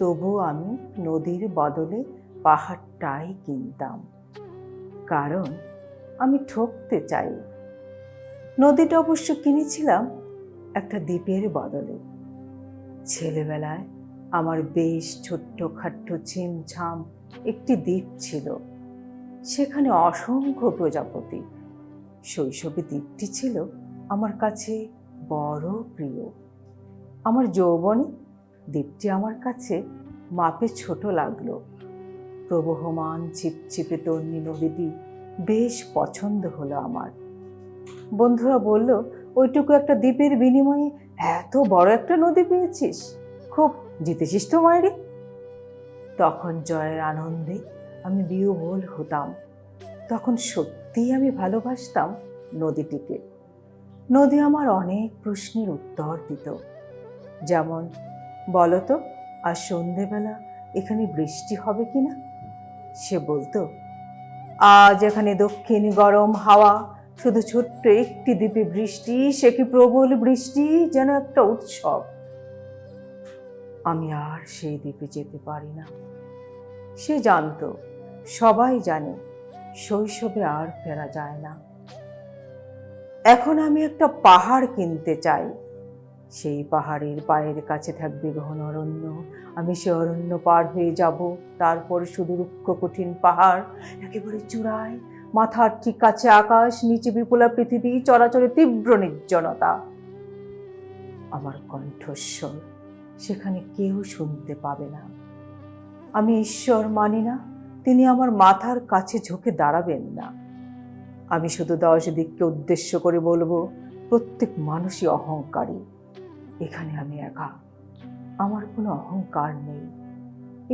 তবু আমি নদীর বদলে পাহাড়টাই কিনতাম। কারণ আমি ঠকতে চাই। নদীটা অবশ্য কিনেছিলাম একটা দ্বীপের বদলে। ছেলেবেলায় আমার বেশ ছোট্ট খাট্ট ছিমছাম একটি দ্বীপ ছিল। সেখানে অসংখ্য প্রজাপতি। শৈশবে দ্বীপটি ছিল আমার কাছে বড় প্রিয়। আমার যৌবনে দ্বীপটি আমার কাছে মাপে ছোট লাগল। প্রবহমান ছিপছিপে তন্নি নদীটি বেশ পছন্দ হলো আমার। বন্ধুরা বলল, ওইটুকু একটা দ্বীপের বিনিময়ে এত বড় একটা নদী পেয়েছিস? খুব জিতেছিস তো মায়েরি তখন জয়ের আনন্দে আমি বিহবল হতাম। তখন সত্যিই আমি ভালোবাসতাম নদীটিকে। নদী আমার অনেক প্রশ্নের উত্তর দিত। যেমন বলো তো আর সন্ধেবেলা এখানে বৃষ্টি হবে কি না? সে বলতো, আজ এখানে দক্ষিণ গরম হাওয়া, শুধু ছোট্ট একটি দ্বীপে বৃষ্টি, সে কি প্রবল বৃষ্টি, যেন একটা উৎসব? আমি আর সেই দ্বীপে যেতে পারি না। সে জানতো, সবাই জানে শৈশবে আর ফেরা যায় না। এখন আমি একটা পাহাড় কিনতে চাই। সেই পাহাড়ের পায়ের কাছে থাকবে ঘন অরণ্য। আমি সে অরণ্য পার হয়ে যাব। তারপর শুধু রুক্ষ কঠিন পাহাড়, একেবারে চূড়ায়। মাথার ঠিক কাছে আকাশ, নিচে বিপুলা পৃথিবী, চরাচরে তীব্র নির্জনতা। আমার কণ্ঠস্বর, সেখানে কেউ শুনতে পাবে না। আমি ঈশ্বর মানি না, তিনি আমার মাথার কাছে ঝুঁকে দাঁড়াবেন না। আমি শুধু দশ দিককে উদ্দেশ্য করে বলব, প্রত্যেক মানুষই অহংকারী। এখানে আমি একা। আমার কোনো অহংকার নেই।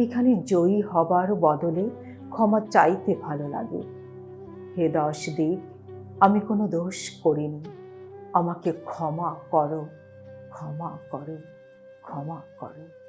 এখানে জয়ী হবার বদলে ক্ষমা চাইতে ভালো লাগে। হে দশ দিক, আমি কোনো দোষ করিনি। আমাকে ক্ষমা করো ক্ষমা করো ক্ষমা করো।